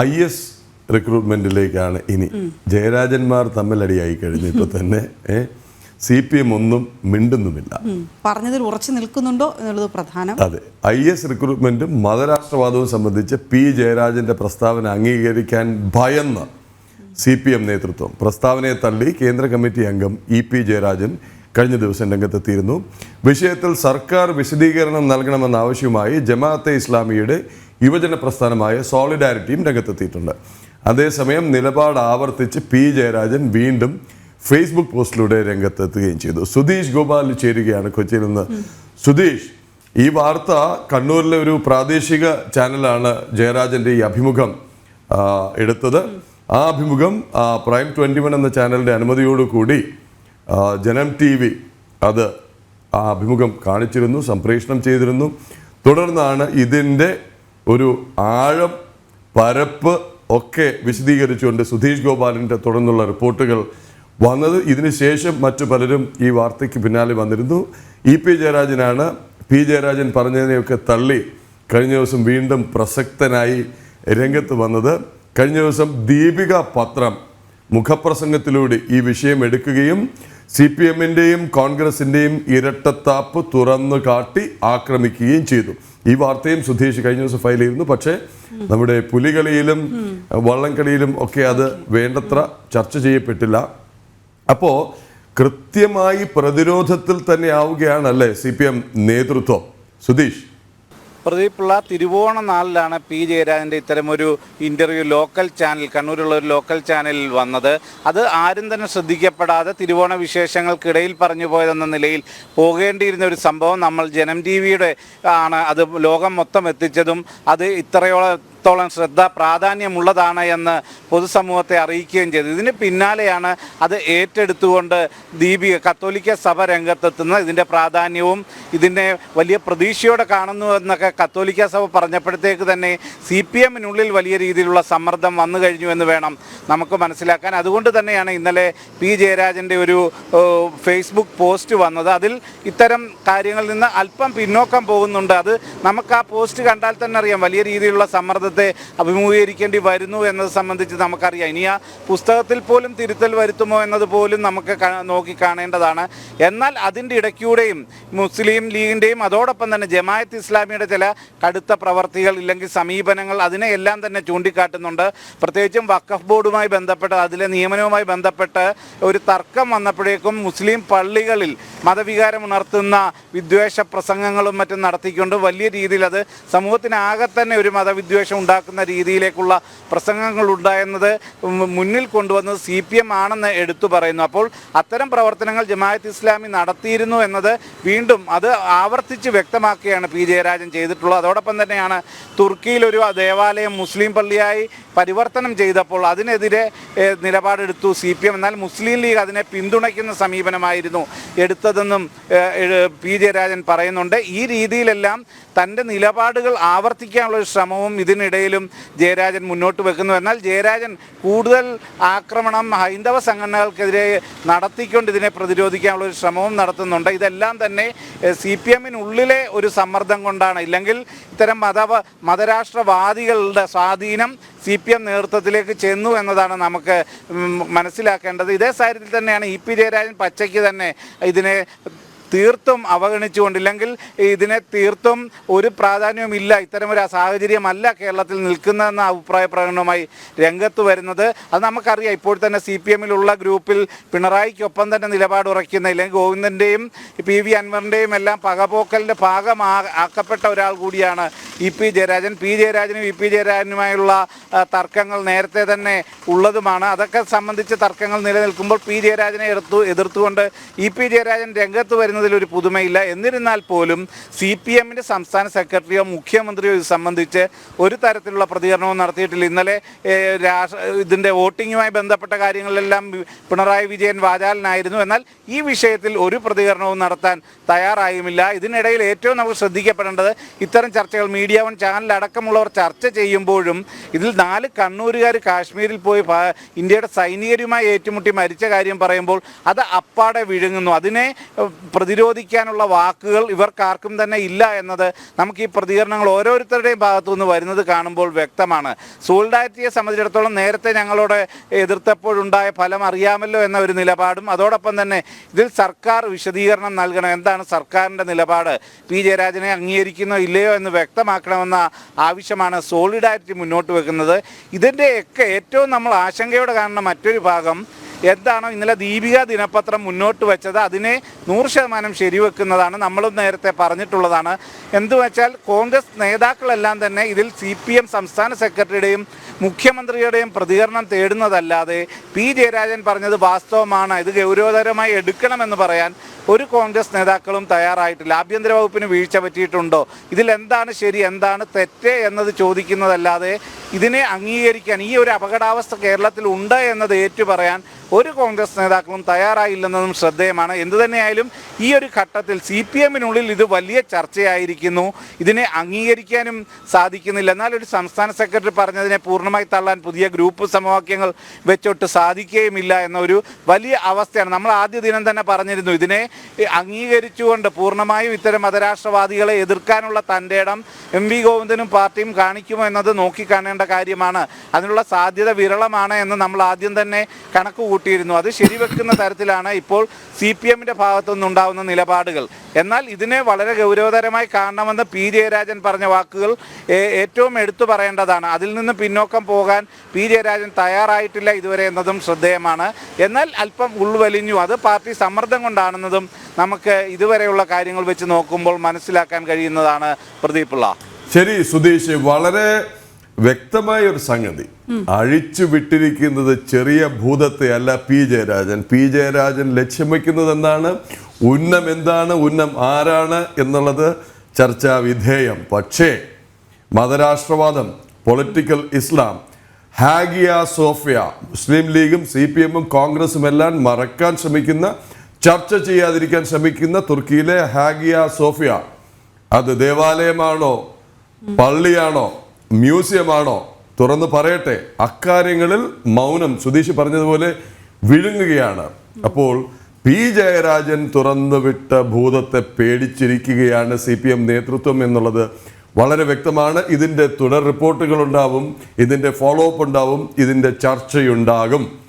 I S റിക്രൂട്ട്മെന്റിലേക്കാണ് ഇനി. ജയരാജന്മാർ തമ്മിലടിയായി ആയി ഇപ്പൊ തന്നെ സി പി എം ഒന്നും മിണ്ടുന്നുമില്ല. പറഞ്ഞതിൽ ഉറച്ചു നിൽക്കുന്നുണ്ടോ എന്നുള്ളത് പ്രധാനം. അതെ. ഐ എസ് റിക്രൂട്ട്മെന്റും മതരാഷ്ട്രവാദവും സംബന്ധിച്ച് പി ജയരാജന്റെ പ്രസ്താവന അംഗീകരിക്കാൻ ഭയന്ന് സി പി എം നേതൃത്വം. പ്രസ്താവനയെ തള്ളി കേന്ദ്ര കമ്മിറ്റി അംഗം ഇ പി ജയരാജൻ കഴിഞ്ഞ ദിവസം രംഗത്തെത്തിയിരുന്നു. വിഷയത്തിൽ സർക്കാർ വിശദീകരണം നൽകണമെന്ന ആവശ്യവുമായി ജമാഅത്തെ ഇസ്ലാമിയുടെ യുവജന പ്രസ്ഥാനമായ സോളിഡാരിറ്റിയും രംഗത്തെത്തിയിട്ടുണ്ട്. അതേസമയം നിലപാട് ആവർത്തിച്ച് പി. ജയരാജൻ വീണ്ടും ഫേസ്ബുക്ക് പോസ്റ്റിലൂടെ രംഗത്തെത്തുകയും ചെയ്തു. സുധീഷ് ഗോപാൽ ചേരുകയാണ് കൊച്ചിയിൽ നിന്ന്. സുധീഷ് ഈ വാർത്ത കണ്ണൂരിലെ ഒരു പ്രാദേശിക ചാനലാണ് ജയരാജന്റെ ഈ അഭിമുഖം എടുത്തത്. ആ അഭിമുഖം പ്രൈം ട്വന്റി വൺ എന്ന ചാനലിന്റെ അനുമതിയോടുകൂടി കൂടി ജനം ടി വി അത് ആ അഭിമുഖം കാണിച്ചിരുന്നു സംപ്രേഷണം ചെയ്തിരുന്നു. തുടർന്നാണ് ഇതിന്റെ ഒരു ആഴം പരപ്പ് ഒക്കെ വിശദീകരിച്ചുകൊണ്ട് സുധീഷ് ഗോപാലിന്റെ തുടർന്നുള്ള റിപ്പോർട്ടുകൾ വന്നത്. ഇതിനുശേഷം മറ്റു പലരും ഈ വാർത്തയ്ക്ക് പിന്നാലെ വന്നിരുന്നു. ഇ പി ജയരാജനാണ്. പി ജയരാജൻ പറഞ്ഞതിനെയൊക്കെ തള്ളി കഴിഞ്ഞ ദിവസം വീണ്ടും പ്രസക്തനായി രംഗത്ത് വന്നത്. കഴിഞ്ഞ ദിവസം ദീപിക പത്രം മുഖപ്രസംഗത്തിലൂടെ ഈ വിഷയം എടുക്കുകയും സി പി എമ്മിന്റെയും കോൺഗ്രസിന്റെയും ഇരട്ടത്താപ്പ് തുറന്നു കാട്ടി ആക്രമിക്കുകയും ചെയ്തു. ഈ വാർത്തയും സുധീഷ് കഴിഞ്ഞ ദിവസം ഫയൽ ചെയ്തിരുന്നു. പക്ഷേ നമ്മുടെ പുലികളിയിലും വള്ളംകളിയിലും ഒക്കെ അത് വേണ്ടത്ര ചർച്ച ചെയ്യപ്പെട്ടില്ല. അപ്പോൾ കൃത്യമായി പ്രതിരോധത്തിൽ തന്നെ ആവുകയാണല്ലേ സി പി എം നേതൃത്വം? സുധീഷ്. പ്രദീപുള്ള തിരുവോണ നാളിലാണ് പി ജയരാജന്റെ ഇത്തരമൊരു ഇന്റർവ്യൂ ലോക്കൽ ചാനൽ കണ്ണൂരുള്ള ഒരു ലോക്കൽ ചാനലിൽ വന്നത്. അത് ആരും തന്നെ ശ്രദ്ധിക്കപ്പെടാതെ തിരുവോണ വിശേഷങ്ങൾക്കിടയിൽ പറഞ്ഞു പോയതെന്ന നിലയിൽ പോകേണ്ടിയിരുന്ന ഒരു സംഭവം നമ്മൾ ജനം ടി ആണ്. അത് ലോകം മൊത്തം എത്തിച്ചതും അത് ഇത്രയോളം ത്തോളം ശ്രദ്ധ പ്രാധാന്യമുള്ളതാണ് എന്ന് പൊതുസമൂഹത്തെ അറിയിക്കുകയും ചെയ്തു. ഇതിന് പിന്നാലെയാണ് അത് ഏറ്റെടുത്തുകൊണ്ട് ദീപിക കത്തോലിക്ക സഭ രംഗത്തെത്തുന്ന ഇതിന്റെ പ്രാധാന്യവും ഇതിനെ വലിയ പ്രതീക്ഷയോടെ കാണുന്നു എന്നൊക്കെ കത്തോലിക്ക സഭ പറഞ്ഞപ്പോഴത്തേക്ക് തന്നെ സി പി എമ്മിനുള്ളിൽ വലിയ രീതിയിലുള്ള സമ്മർദ്ദം വന്നു കഴിഞ്ഞു എന്ന് വേണം നമുക്ക് മനസ്സിലാക്കാൻ. അതുകൊണ്ട് തന്നെയാണ് ഇന്നലെ പി ജയരാജന്റെ ഒരു ഫേസ്ബുക്ക് പോസ്റ്റ് വന്നത്. അതിൽ ഇത്തരം കാര്യങ്ങളിൽ നിന്ന് അല്പം പിന്നോക്കം പോകുന്നുണ്ട്. അത് നമുക്ക് ആ പോസ്റ്റ് കണ്ടാൽ തന്നെ അറിയാം. വലിയ രീതിയിലുള്ള സമ്മർദ്ദത്തെ അഭിമുഖീകരിക്കേണ്ടി വരുന്നു എന്നത് സംബന്ധിച്ച് നമുക്കറിയാം. ഇനി ആ പുസ്തകത്തിൽ പോലും തിരുത്തൽ വരുത്തുമോ എന്നത് പോലും നമുക്ക് നോക്കി കാണേണ്ടതാണ്. എന്നാൽ അതിന്റെ ഇടയ്ക്കൂടെയും മുസ്ലിം ലീഗിന്റെയും അതോടൊപ്പം തന്നെ ജമായത്ത് ഇസ്ലാമിയുടെ ചില കടുത്ത പ്രവർത്തികൾ ഇല്ലെങ്കിൽ സമീപനങ്ങൾ അതിനെ എല്ലാം തന്നെ ചൂണ്ടിക്കാട്ടുന്നുണ്ട്. പ്രത്യേകിച്ചും വഖഫ് ബോർഡുമായി ബന്ധപ്പെട്ട് അതിലെ നിയമനവുമായി ബന്ധപ്പെട്ട് ഒരു തർക്കം വന്നപ്പോഴേക്കും മുസ്ലിം പള്ളികളിൽ മതവികാരം ഉണർത്തുന്ന വിദ്വേഷ പ്രസംഗങ്ങളും മറ്റും നടത്തിക്കൊണ്ട് വലിയ രീതിയിൽ അത് സമൂഹത്തിനാകെ തന്നെ ഒരു മതവിദ്വേഷം ഉണ്ടാക്കുന്ന രീതിയിലേക്കുള്ള പ്രസംഗങ്ങൾ ഉണ്ടായെന്നത് മുന്നിൽ കൊണ്ടുവന്നത് സി പി എം ആണെന്ന് എടുത്തു പറയുന്നു. അപ്പോൾ അത്തരം പ്രവർത്തനങ്ങൾ ജമാഅത്ത് ഇസ്ലാമി നടത്തിയിരുന്നു എന്നത് വീണ്ടും അത് ആവർത്തിച്ച് വ്യക്തമാക്കുകയാണ് പി ജയരാജൻ ചെയ്തിട്ടുള്ളത്. അതോടൊപ്പം തന്നെയാണ് തുർക്കിയിലൊരു ദേവാലയം മുസ്ലിം പള്ളിയായി പരിവർത്തനം ചെയ്തപ്പോൾ അതിനെതിരെ നിലപാടെടുത്തു സി പി എം. എന്നാൽ മുസ്ലിം ലീഗ് അതിനെ പിന്തുണയ്ക്കുന്ന സമീപനമായിരുന്നു എടുത്തതെന്നും പി ജയരാജൻ പറയുന്നുണ്ട്. ഈ രീതിയിലെല്ലാം തന്റെ നിലപാടുകൾ ആവർത്തിക്കാനുള്ള ഒരു ശ്രമവും ഇതിനിടയിലും ജയരാജൻ മുന്നോട്ട് വെക്കുന്നു. എന്നാൽ ജയരാജൻ കൂടുതൽ ആക്രമണം ഹൈന്ദവ സംഘടനകൾക്കെതിരെ നടത്തിക്കൊണ്ട് ഇതിനെ പ്രതിരോധിക്കാനുള്ള ഒരു ശ്രമവും നടത്തുന്നുണ്ട്. ഇതെല്ലാം തന്നെ സി പി എമ്മിനുള്ളിലെ ഒരു സമ്മർദ്ദം കൊണ്ടാണ്. ഇല്ലെങ്കിൽ ഇത്തരം മത മതരാഷ്ട്രവാദികളുടെ സ്വാധീനം സി പി എം നേതൃത്വത്തിലേക്ക് ചെന്നു എന്നതാണ് നമുക്ക് മനസ്സിലാക്കേണ്ടത്. ഇതേ സാഹചര്യത്തിൽ തന്നെയാണ് ഇ പി ജയരാജൻ പച്ചയ്ക്ക് തന്നെ ഇതിനെ തീർത്തും അവഗണിച്ചുകൊണ്ടില്ലെങ്കിൽ ഇതിനെ തീർത്തും ഒരു പ്രാധാന്യവുമില്ല. ഇത്തരമൊരു സാഹചര്യമല്ല കേരളത്തിൽ നിൽക്കുന്നതെന്ന അഭിപ്രായ പ്രകടനവുമായി രംഗത്ത് വരുന്നത്. അത് നമുക്കറിയാം. ഇപ്പോൾ തന്നെ സി പി എമ്മിലുള്ള ഗ്രൂപ്പിൽ പിണറായിക്കൊപ്പം തന്നെ നിലപാട് ഉറയ്ക്കുന്ന ഇല്ലെങ്കിൽ ഗോവിന്ദന്റെയും പി വി അൻവറിന്റെയും എല്ലാം പകപോക്കലിന്റെ ഭാഗമാ ആക്കപ്പെട്ട ഒരാൾ കൂടിയാണ് ഇ പി ജയരാജൻ. പി ജയരാജനും ഇ പി ജയരാജനുമായുള്ള തർക്കങ്ങൾ നേരത്തെ തന്നെ ഉള്ളതുമാണ്. അതൊക്കെ സംബന്ധിച്ച് തർക്കങ്ങൾ നിലനിൽക്കുമ്പോൾ പി ജയരാജനെ എതിർത്തു എതിർത്തുകൊണ്ട് ഇ പി ജയരാജൻ രംഗത്ത് വരുന്നതിൽ ഒരു പുതുമയില്ല. എന്നിരുന്നാൽ പോലും സി പി എമ്മിന്റെ സംസ്ഥാന സെക്രട്ടറിയോ മുഖ്യമന്ത്രിയോ ഇത് സംബന്ധിച്ച് ഒരു തരത്തിലുള്ള പ്രതികരണവും നടത്തിയിട്ടില്ല. ഇന്നലെ ഇതിന്റെ വോട്ടിങ്ങുമായി ബന്ധപ്പെട്ട കാര്യങ്ങളിലെല്ലാം പിണറായി വിജയൻ വാചാലനായിരുന്നു. എന്നാൽ ഈ വിഷയത്തിൽ ഒരു പ്രതികരണവും നടത്താൻ തയ്യാറായുമില്ല. ഇതിനിടയിൽ ഏറ്റവും നമുക്ക് ശ്രദ്ധിക്കപ്പെടേണ്ടത് ഇത്തരം ചർച്ചകൾ മീഡിയ വൺ ചാനലടക്കമുള്ളവർ ചർച്ച ചെയ്യുമ്പോഴും ഇതിൽ നാല് കണ്ണൂരുകാർ കാശ്മീരിൽ പോയി ഇന്ത്യയുടെ സൈനികരുമായി ഏറ്റുമുട്ടി മരിച്ച കാര്യം പറയുമ്പോൾ അത് അപ്പാടെ വിഴുങ്ങുന്നു. അതിനെ പ്രതി പ്രതിരോധിക്കാനുള്ള വാക്കുകൾ ഇവർക്കാർക്കും തന്നെ ഇല്ല എന്നത് നമുക്ക് ഈ പ്രതികരണങ്ങൾ ഓരോരുത്തരുടെയും ഭാഗത്തു നിന്ന് വരുന്നത് കാണുമ്പോൾ വ്യക്തമാണ്. സോളിഡാരിറ്റിയെ സംബന്ധിച്ചിടത്തോളം നേരത്തെ ഞങ്ങളോട് എതിർത്തപ്പോഴുണ്ടായ ഫലം അറിയാമല്ലോ എന്ന ഒരു നിലപാടും അതോടൊപ്പം തന്നെ ഇതിൽ സർക്കാർ വിശദീകരണം നൽകണം. എന്താണ് സർക്കാരിന്റെ നിലപാട്? പി. ജയരാജനെ അംഗീകരിക്കുന്നോ ഇല്ലയോ എന്ന് വ്യക്തമാക്കണമെന്ന ആവശ്യമാണ് സോളിഡാരിറ്റി മുന്നോട്ട് വെക്കുന്നത്. ഇതിന്റെയൊക്കെ ഏറ്റവും നമ്മൾ ആശങ്കയോടെ കാണുന്ന മറ്റൊരു ഭാഗം എന്താണോ ഇന്നലെ ദീപിക ദിനപത്രം മുന്നോട്ട് വെച്ചത് അതിനെ നൂറ് ശതമാനം ശരിവെക്കുന്നതാണ് നമ്മളും നേരത്തെ പറഞ്ഞിട്ടുള്ളതാണ്. എന്തുവെച്ചാൽ കോൺഗ്രസ് നേതാക്കളെല്ലാം തന്നെ ഇതിൽ സി പി എം സംസ്ഥാന സെക്രട്ടറിയുടെയും മുഖ്യമന്ത്രിയുടെയും പ്രതികരണം തേടുന്നതല്ലാതെ പി ജയരാജൻ പറഞ്ഞത് വാസ്തവമാണ്. ഇത് ഗൗരവതരമായി എടുക്കണമെന്ന് പറയാൻ ഒരു കോൺഗ്രസ് നേതാക്കളും തയ്യാറായിട്ടില്ല. ആഭ്യന്തര വകുപ്പിന് വീഴ്ച പറ്റിയിട്ടുണ്ടോ? ഇതിൽ എന്താണ് ശരി എന്താണ് തെറ്റ് എന്നത് ചോദിക്കുന്നതല്ലാതെ ഇതിനെ അംഗീകരിക്കാൻ ഈ ഒരു അപകടാവസ്ഥ കേരളത്തിൽ ഉണ്ട് എന്നത് ഏറ്റു പറയാൻ ഒരു കോൺഗ്രസ് നേതാക്കളും തയ്യാറായില്ലെന്നതും ശ്രദ്ധേയമാണ്. എന്തു തന്നെയായാലും ഈ ഒരു ഘട്ടത്തിൽ സി പി എമ്മിനുള്ളിൽ ഇത് വലിയ ചർച്ചയായിരിക്കുന്നു. ഇതിനെ അംഗീകരിക്കാനും സാധിക്കുന്നില്ല. എന്നാൽ ഒരു സംസ്ഥാന സെക്രട്ടറി പറഞ്ഞതിനെ പൂർണമായി തള്ളാൻ പുതിയ ഗ്രൂപ്പ് സമവാക്യങ്ങൾ വെച്ചോട്ട് സാധിക്കുകയുമില്ല എന്നൊരു വലിയ അവസ്ഥയാണ്. നമ്മൾ ആദ്യ ദിനം തന്നെ പറഞ്ഞിരുന്നു ഇതിനെ അംഗീകരിച്ചുകൊണ്ട് പൂർണമായും ഇത്തരം മതരാഷ്ട്രവാദികളെ എതിർക്കാനുള്ള തന്റെ ഇടം എം വി ഗോവിന്ദനും പാർട്ടിയും കാണിക്കുമോ എന്നത് നോക്കിക്കാണേണ്ട കാര്യമാണ്. അതിനുള്ള സാധ്യത വിരളമാണ് എന്ന് നമ്മൾ ആദ്യം തന്നെ കണക്ക് കൂട്ടിയിരുന്നു. അത് ശരിവെക്കുന്ന തരത്തിലാണ് ഇപ്പോൾ സി പി എമ്മിന്റെ ഭാഗത്തുനിന്നുണ്ടാവുന്ന നിലപാടുകൾ. എന്നാൽ ഇതിനെ വളരെ ഗൗരവതരമായി കാണണമെന്ന് പി ജയരാജൻ പറഞ്ഞ വാക്കുകൾ ഏറ്റവും എടുത്തു പറയേണ്ടതാണ്. അതിൽ നിന്ന് പിന്നോക്കം പോകാൻ പി ജയരാജൻ തയ്യാറായിട്ടില്ല ഇതുവരെ എന്നതും ശ്രദ്ധേയമാണ്. എന്നാൽ അല്പം ഉൾവലിഞ്ഞു. അത് പാർട്ടി സമ്മർദ്ദം കൊണ്ടാണെന്നതും നമുക്ക് ഇതുവരെയുള്ള കാര്യങ്ങൾ വെച്ച് നോക്കുമ്പോൾ മനസ്സിലാക്കാൻ കഴിയുന്നതാണ് പ്രദീപുള്ള ശരി സുധീഷ്. വളരെ വ്യക്തമായ ഒരു സംഗതി. അഴിച്ചു വിട്ടിരിക്കുന്നത് ചെറിയ ഭൂതത്തെ അല്ല പി ജയരാജൻ. പി ജയരാജൻ ലക്ഷ്യം വയ്ക്കുന്നത് എന്താണ്? ഉന്നം എന്താണ്? ഉന്നം ആരാണ് എന്നുള്ളത് ചർച്ചാ വിധേയം. പക്ഷേ മതരാഷ്ട്രവാദം പൊളിറ്റിക്കൽ ഇസ്ലാം ഹാഗിയ സോഫിയ മുസ്ലിം ലീഗും സി പി എമ്മും കോൺഗ്രസും എല്ലാം മറക്കാൻ ശ്രമിക്കുന്ന ചർച്ച ചെയ്യാതിരിക്കാൻ ശ്രമിക്കുന്ന തുർക്കിയിലെ ഹാഗിയ സോഫിയ. അത് ദേവാലയമാണോ? പള്ളിയാണോ? മ്യൂസിയമാണോ? തുറന്ന് പറയട്ടെ. അക്കാര്യങ്ങളിൽ മൗനം. സുധീഷ് പറഞ്ഞതുപോലെ വിഴുങ്ങുകയാണ്. അപ്പോൾ പി ജയരാജൻ തുറന്നു വിട്ട ഭൂതത്തെ പേടിച്ചിരിക്കുകയാണ് സി പി എം നേതൃത്വം എന്നുള്ളത് വളരെ വ്യക്തമാണ്. ഇതിന്റെ തുടർ റിപ്പോർട്ടുകൾ ഉണ്ടാവും ഇതിന്റെ ഫോളോ അപ്പ് ഉണ്ടാവും ഇതിന്റെ ചർച്ചയുണ്ടാകും.